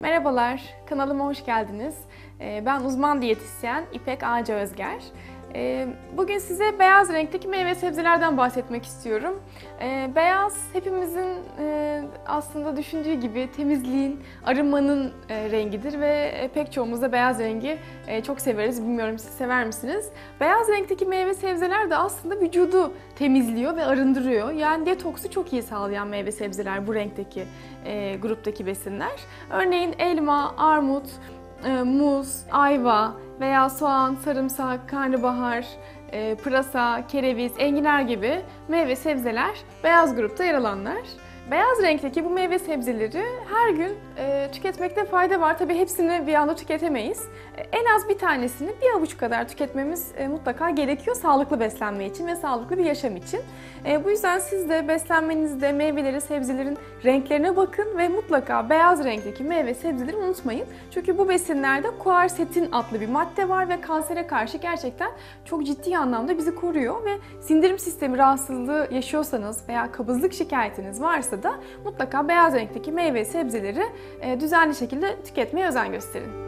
Merhabalar, kanalıma hoş geldiniz. Ee, Ben uzman diyetisyen İpek Ağacı Özger. Ee, Bugün size beyaz renkteki meyve sebzelerden bahsetmek istiyorum. Ee, Beyaz hepimizin e, aslında düşündüğü gibi temizliğin, arınmanın e, rengidir ve e, pek çoğumuz da beyaz rengi çok severiz. Bilmiyorum siz sever misiniz? Beyaz renkteki meyve sebzeler de aslında vücudu temizliyor ve arındırıyor. Yani detoksu çok iyi sağlayan meyve sebzeler bu renkteki gruptaki besinler. Örneğin elma, armut, muz, ayva veya soğan, sarımsak, karnabahar, e, pırasa, kereviz, enginar gibi meyve sebzeler beyaz grupta yer alanlar. Beyaz renkteki bu meyve sebzeleri her gün e, tüketmekte fayda var. Tabii hepsini bir anda tüketemeyiz. E, en az bir tanesini bir avuç kadar tüketmemiz e, mutlaka gerekiyor sağlıklı beslenme için ve sağlıklı bir yaşam için. E, bu yüzden siz de beslenmenizde meyveleri, sebzelerin renklerine bakın ve mutlaka beyaz renkteki meyve sebzeleri unutmayın. Çünkü bu besinlerde kuarsetin adlı bir madde var ve kansere karşı gerçekten çok ciddi anlamda bizi koruyor ve sindirim sistemi rahatsızlığı yaşıyorsanız veya kabızlık şikayetiniz varsa da mutlaka beyaz renkteki meyve sebzeleri e, düzenli şekilde tüketmeye özen gösterin.